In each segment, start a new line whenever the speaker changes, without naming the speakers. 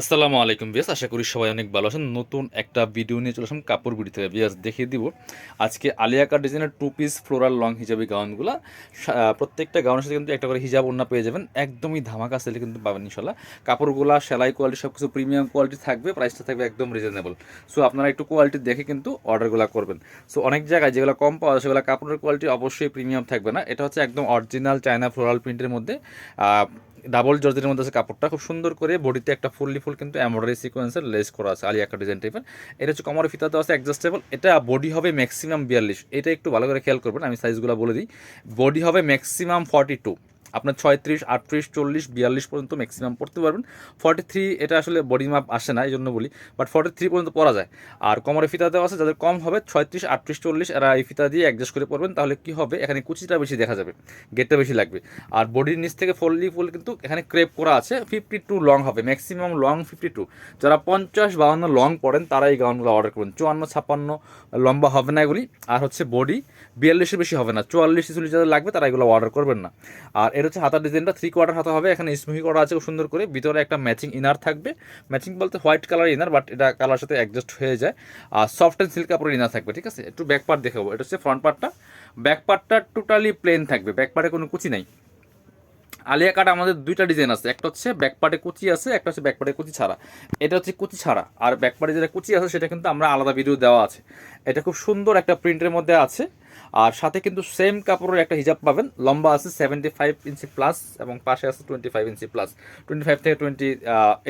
আসসালামু আলাইকুম বিয়াস আশা করি সবাই অনেক ভালো আছেন। নতুন একটা ভিডিও নিয়ে চলে আসলাম কাপড় গুড়ি থেকে বিয়াস দেখিয়ে দিব। আজকে আলিয়া কাট ডিজাইনের টু পিস ফ্লোরাল লং হিজাবি গাউনগুলো। প্রত্যেকটা গাউনের সাথে কিন্তু একটা করে হিজাব ওড়না পেয়ে যাবেন। একদমই ধামাকা সেলে কিন্তু পাবেন ইনশাল্লাহ কাপড়গুলো সেলাই কোয়ালিটি সব কিছু প্রিমিয়াম কোয়ালিটি থাকবে প্রাইসটা থাকবে একদম রিজনেবল সো আপনারা একটু কোয়ালিটি দেখে কিন্তু অর্ডারগুলো করবেন। সো অনেক জায়গায় যেগুলো কম পাওয়া যায়, সেগুলো কাপড়ের কোয়ালিটি অবশ্যই প্রিমিয়াম থাকবে না। এটা হচ্ছে একদম অরিজিনাল চায়না ফ্লোরাল প্রিন্টের মধ্যে। ডাবল জর্জের মধ্যে আছে কাপড়টা। খুব সুন্দর করে বডিতে একটা ফুললি ফুল কিন্তু এমব্রয়ডারি সিকোয়েন্সের লেস করা আছে, আলিয়া একটা ডিজাইন টাইপের এটা হচ্ছে কমর ফিতাতে আছে অ্যাডজাস্টেবল এটা বডি হবে ম্যাক্সিমাম বিয়াল্লিশ। এটা একটু ভালো করে খেয়াল করবেন, আমি সাইজগুলো বলে দিই। বডি হবে ম্যাক্সিমাম ফর্টি টু আপনার ছয়ত্রিশ, আটত্রিশ, চল্লিশ, বিয়াল্লিশ পর্যন্ত ম্যাক্সিমাম পড়তে পারবেন। ফর্টি থ্রি এটা আসলে বডি মাপ আসে না এই জন্য বলি। বাট ফর্টি থ্রি পর্যন্ত পরা যায়। আর কমরে ফিতা দেওয়া আছে, যাদের কম হবে, ছয়ত্রিশ, আটত্রিশ, চল্লিশ, এরা এই ফিতা দিয়ে অ্যাডজাস্ট করে পড়বেন, তাহলে কি হবে? এখানে কুচিটা বেশি দেখা যাবে গেটটা বেশি লাগবে। আর বডির নিচ থেকে ফুললি ফুল কিন্তু এখানে ক্রেপ করা আছে ফিফটি টু লং হবে ম্যাক্সিমাম লং ফিফটি টু যারা পঞ্চাশ বাউন্ন লং পড়েন, তারা এই গাউনগুলো অর্ডার করবেন। চুয়ান্ন, ছাপ্পান্ন লম্বা হবে না এগুলি। আর হচ্ছে বডি বিয়াল্লিশের বেশি হবে না, চুয়াল্লিশ চল্লিশ যাদের লাগবে, তারা এগুলো অর্ডার করবেন না। আর এর হচ্ছে হাতার ডিজাইনটা থ্রি কোয়ার্টার হাতা হবে, এখানে স্মুহি করা আছে খুব সুন্দর করে, ভিতরে একটা ম্যাচিং ইনার থাকবে। ম্যাচিং বলতে হোয়াইট কালার ইনার বাট এটা কালার সাথে অ্যাডজাস্ট হয়ে যায়। আর সফট অ্যান্ড সিল্ক কাপড়ের ইনার থাকবে, ঠিক আছে? একটু ব্যাক পার্ট দেখাবো, এটা হচ্ছে ফ্রন্ট পার্টটা ব্যাক পার্টটা টোটালি প্লেন থাকবে ব্যাক পার্টে কোনো কুচি নাই। আলিয়া কাট আমাদের দুইটা ডিজাইন আছে, একটা হচ্ছে ব্যাক পার্টে কুচি আছে, একটা হচ্ছে ব্যাক পার্টে কুচি ছাড়া। এটা হচ্ছে কুচি ছাড়া, আর ব্যাক পার্টে যেটা কুচি আছে, সেটা কিন্তু আমরা আলাদা ভিডিও দেওয়া আছে। এটা খুব সুন্দর একটা প্রিন্টের মধ্যে আছে। আর সাথে কিন্তু সেম কাপড়ের একটা হিজাব পাবেন। লম্বা আছে সেভেন্টি ফাইভ ইঞ্চি প্লাস এবং পাশে আছে twenty five inch plus twenty five থেকে টোয়েন্টি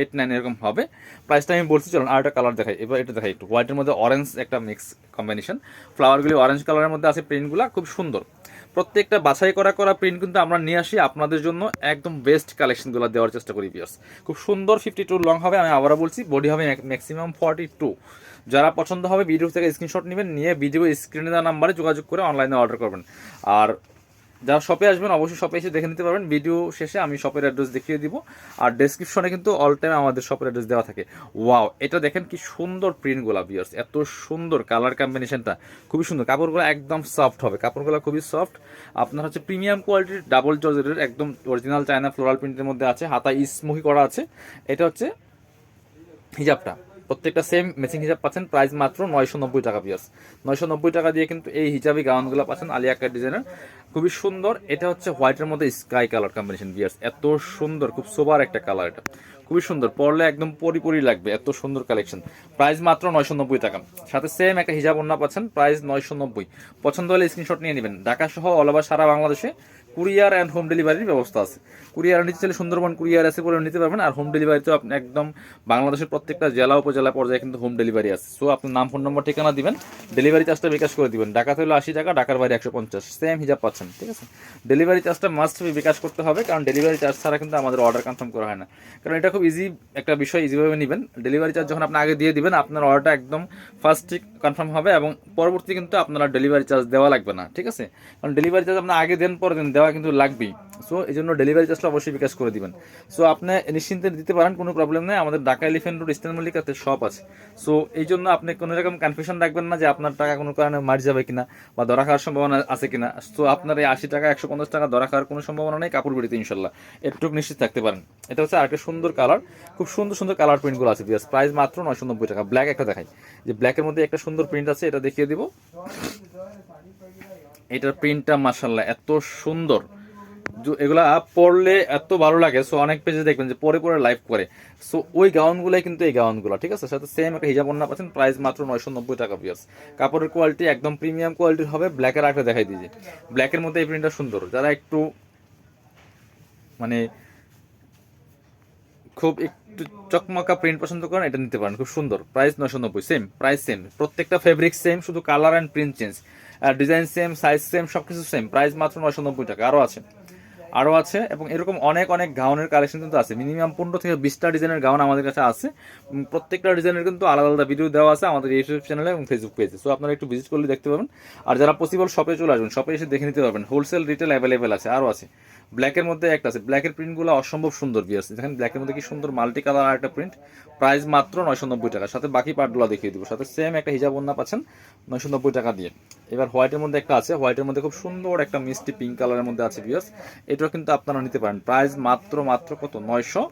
এইট নাইন এরকম হবে। প্রাইসটা আমি বলছি, চলুন আর একটা কালার দেখাই। এবার এটা দেখাই একটু। হোয়াইটের মধ্যে অরেঞ্জ একটা মিক্স কম্বিনেশন ফ্লাওয়ারগুলি অরেঞ্জ কালারের মধ্যে আছে প্রিন্টগুলো খুব সুন্দর। প্রত্যেকটা বাছাই করা করা প্রিন্ট কিন্তু আমরা নিয়ে আসি আপনাদের জন্য একদম বেস্ট কালেকশনগুলো দেওয়ার চেষ্টা করি বিয়ার্স খুব সুন্দর ফিফটি টু লং হবে, আমি আবারও বলছি বডি হবে ম্যাক্সিমাম ফর্টি টু যারা পছন্দ হবে ভিডিও থেকে স্ক্রিনশট নেবেন, নিয়ে ভিডিও স্ক্রিনে দেওয়া নাম্বারে যোগাযোগ করে অনলাইনে অর্ডার করবেন। আর যারা শপে আসবেন, অবশ্যই শপে এসে দেখে নিতে পারবেন। ভিডিও শেষে আমি শপের অ্যাড্রেস দেখিয়ে দিব। আর ডেসক্রিপশনে কিন্তু অল টাইম আমাদের শপের অ্যাড্রেস দেওয়া থাকে। ওয়াও এটা দেখেন কি সুন্দর প্রিন্টগুলো বিয়ার্স এত সুন্দর কালার কম্বিনেশনটা খুবই সুন্দর। কাপড়গুলো একদম সফট হবে। কাপড়গুলো খুবই সফট আপনার হচ্ছে প্রিমিয়াম কোয়ালিটির ডাবল জর্জেটের একদম অরিজিনাল চায়না ফ্লোরাল প্রিন্টের মধ্যে আছে। হাতা ইসমুহি করা আছে। এটা হচ্ছে হিজাবটা প্রত্যেকটা সেম মেশিন হিসাব পাচ্ছেন প্রাইস মাত্র নয়শো নব্বই টাকা পিয়াস নয়শো নব্বই টাকা দিয়ে কিন্তু এই হিসাবে গাউনগুলো পাচ্ছেন আলিয়া কাট ডিজাইনের খুবই সুন্দর। এটা হচ্ছে হোয়াইটের মধ্যে স্কাই কালার কম্বিনেশন বিয়ার্স এত সুন্দর, খুব সোবার একটা কালার এটা। খুবই সুন্দর। পরলে একদম পরিপরি লাগবে, এত সুন্দর কালেকশন প্রাইস মাত্র নয়শো নব্বই টাকা। সাথে সেম একটা হিজাব অন্য পাচ্ছেন প্রাইস নয়শো নব্বই। পছন্দ হলে স্ক্রিনশট নিয়ে নেবেন। ঢাকা সহ অল ওভার সারা বাংলাদেশে কুরিয়ার অ্যান্ড হোম ডেলিভারির ব্যবস্থা আছে। কুরিয়ার নিতে চাইলে সুন্দরবন কুরিয়ার আছে করে নিতে পারবেন, আর হোম ডেলিভারিতেও আপনি একদম বাংলাদেশের প্রত্যেকটা জেলা, উপজেলা পর্যায়ে কিন্তু হোম ডেলিভারি আছে। সো আপনি নাম ফোন নম্বর ঠিকানা দিবেন। ডেলিভারি চার্জটা বিকাশ করে দিবেন। ঢাকাতে হলো আশি টাকা, ঢাকার বাইরে একশো পঞ্চাশ। সেম হিসাব পাচ্ছেন ঠিক আছে? ডেলিভারি চার্জটা মাস্ট বিকাশ করতে হবে, কারণ ডেলিভারি চার্জ ছাড়া কিন্তু আমাদের অর্ডার কনফার্ম করা হয় না। কারণ এটা খুব ইজি একটা বিষয় ইজিভাবে নেবেন। ডেলিভারি চার্জ যখন আপনি আগে দিয়ে দিবেন, আপনার অর্ডারটা একদম ফার্স্ট কনফার্ম হবে এবং পরবর্তী কিন্তু আপনারা ডেলিভারি চার্জ দেওয়া লাগবে না, ঠিক আছে? কারণ ডেলিভারি চার্জ আপনার আগে দেন পরে দেন দেওয়া কিন্তু লাগবেই। সো এই জন্য ডেলিভারি চার্জটা অবশ্যই বিকাশ করে দিবেন। সো আপনি নিশ্চিন্তে দিতে পারেন, কোনো প্রবলেম নেই। আমাদের ঢাকা এলিফেন্ট রোড ইস্টার্ন মল্লিকাতে শপ আছে। সো এই জন্য আপনি কোনো রকম কনফিউশন রাখবেন না যে আপনার টাকা কোনো কারণে মারি যাবে কিনা বা ধরা খাওয়ার সম্ভাবনা আছে কিনা। সো আপনার এই আশি টাকা, একশো পঞ্চাশ টাকা ধরা খাওয়ার কোনো সম্ভাবনা নেই, কাপড় বিড়িতে ইনশাল্লাহ। এটুকু নিশ্চিত থাকতে পারেন। এটা হচ্ছে আরেকটা সুন্দর কালার খুব সুন্দর সুন্দর কালার প্রিন্টগুলো আছে বিয়াস প্রাইস মাত্র নয়শো নব্বই টাকা। ব্ল্যাক একটা দেখাই। যে ব্ল্যাকের মধ্যে একটা সুন্দর প্রিন্ট আছে, এটা দেখিয়ে দিব। এটার প্রিন্টটা মাসাল্লাহ এত সুন্দর। এগুলা পরলে এত ভালো লাগে সো অনেক পেজে দেখবেন যে পরে পরে লাইভ করে। সো ওই গাউনগুলাই কিন্তু এই গাউনগুলো, ঠিক আছে? সাথে সেম একটা হিজাব অন্য পাচ্ছেন প্রাইস মাত্র নয়শো নব্বই টাকা পিয়াস কাপড়ের কোয়ালিটি একদম প্রিমিয়াম কোয়ালিটির হবে ব্ল্যাকের আগে দেখাই দিয়েছে। ব্ল্যাকের মধ্যে এই প্রিন্টটা সুন্দর। যারা একটু মানে খুব একটু চকমকা প্রিন্ট পছন্দ করেন, এটা নিতে পারেন। খুব সুন্দর। প্রাইস নশো নব্বই সেম প্রাইস সেম প্রত্যেকটা ফেব্রিক সেম শুধু কালার অ্যান্ড প্রিন্ট চেঞ্জ আর ডিজাইন সেম সাইজ সেম সব কিছু সেম প্রাইস মাত্র নশো নব্বই টাকা আরও আছে। আরও আছে, এবং এরকম অনেক অনেক গাউনের কালেকশন কিন্তু আছে। মিনিমাম পনেরো থেকে বিশটা ডিজাইনের গাউন আমাদের কাছে আছে। প্রত্যেকটা ডিজাইনের কিন্তু আলাদা আলাদা ভিডিও দেওয়া আছে আমাদের ইউটিউব চ্যানেলে এবং ফেসবুক পেজে সো আপনারা একটু ভিজিট করলে দেখতে পাবেন। আর যারা পসিবল শপে চলে আসবেন শপে এসে দেখে নিতে পারবেন। হোলসেল রিটেল অ্যাভেলেবেল আছে আরও আছে। ব্ল্যাকের মধ্যে একটা আছে। ব্ল্যাকের প্রিন্টগুলো অসম্ভব সুন্দর বিয়ার্স দেখেন ব্ল্যাকের মধ্যে কি সুন্দর মাল্টি কালার আর একটা প্রিন্ট প্রাইস মাত্র নয়শো নব্বই টাকা। সাথে বাকি পার্টগুলো দেখিয়ে দিব। সাথে সেম একটা হিজাব ওন্না পাচ্ছেন, নয়শো নব্বই টাকা দিয়ে। এবার হোয়াইটের মধ্যে একটা আছে। হোয়াইটের মধ্যে খুব সুন্দর একটা মিষ্টি পিঙ্ক কালারের মধ্যে আছে বিয়ার্স এটাও কিন্তু আপনারা নিতে পারেন। প্রাইস মাত্র মাত্র কত? নয়শো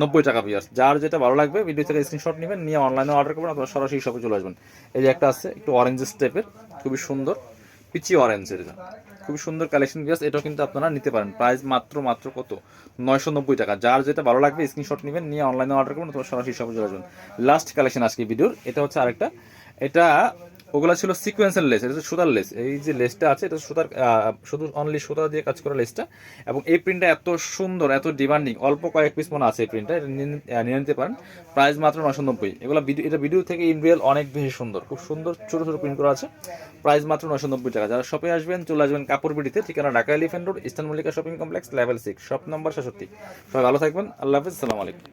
নব্বই টাকা বিয়ার্স যার যেটা ভালো লাগবে ভিডিও থেকে স্ক্রিনশট নেবেন, নিয়ে অনলাইনে অর্ডার করবেন আপনারা সরাসরি শপে চলে আসবেন। এই যে একটা আছে, একটু অরেঞ্জ স্টেপের খুবই সুন্দর। পিচি অরেঞ্জের এটা খুবই সুন্দর কালেকশন বিয়াস এটাও কিন্তু আপনারা নিতে পারেন। প্রাইস মাত্র মাত্র কত? নয়শো নব্বই টাকা। যার যেটা ভালো লাগবে স্ক্রিনশট নেবেন, নিয়ে অনলাইনে অর্ডার করবেন অথবা সরাসরি শপে চলে আসবেন লাস্ট কালেকশন আজকে ভিডিওর এটা হচ্ছে আরেকটা। এটা ওগুলা ছিল সিকোয়েন্সের লেস, এটা সুতার লেস। এই যে লেসটা আছে, এটা সুতার শুধু অনলি সুতা দিয়ে কাজ করা লেসটা। এবং এই প্রিন্টটা এত সুন্দর, এত ডিমান্ডিং অল্প কয়েক পিস মনে আছে এই প্রিন্টটা এটা নিয়ে নিতে- পারেন। প্রাইস মাত্র নশো নব্বই। এগুলো এটা ভিডিও থেকে ইন রিয়েল অনেক বেশি সুন্দর। খুব সুন্দর, ছোট ছোট প্রিন্ট করা আছে। প্রাইস মাত্র নশো নব্বই টাকা। যারা শপে আসবেন, চলে আসবেন কাপড় বিডিতে, ঠিকানা Dhaka elephant road eastern Mallika shopping complex level six shop number সাতষট্টি সবাই ভালো থাকবেন, আল্লাহ হাফিজ সালাম আলাইকুম।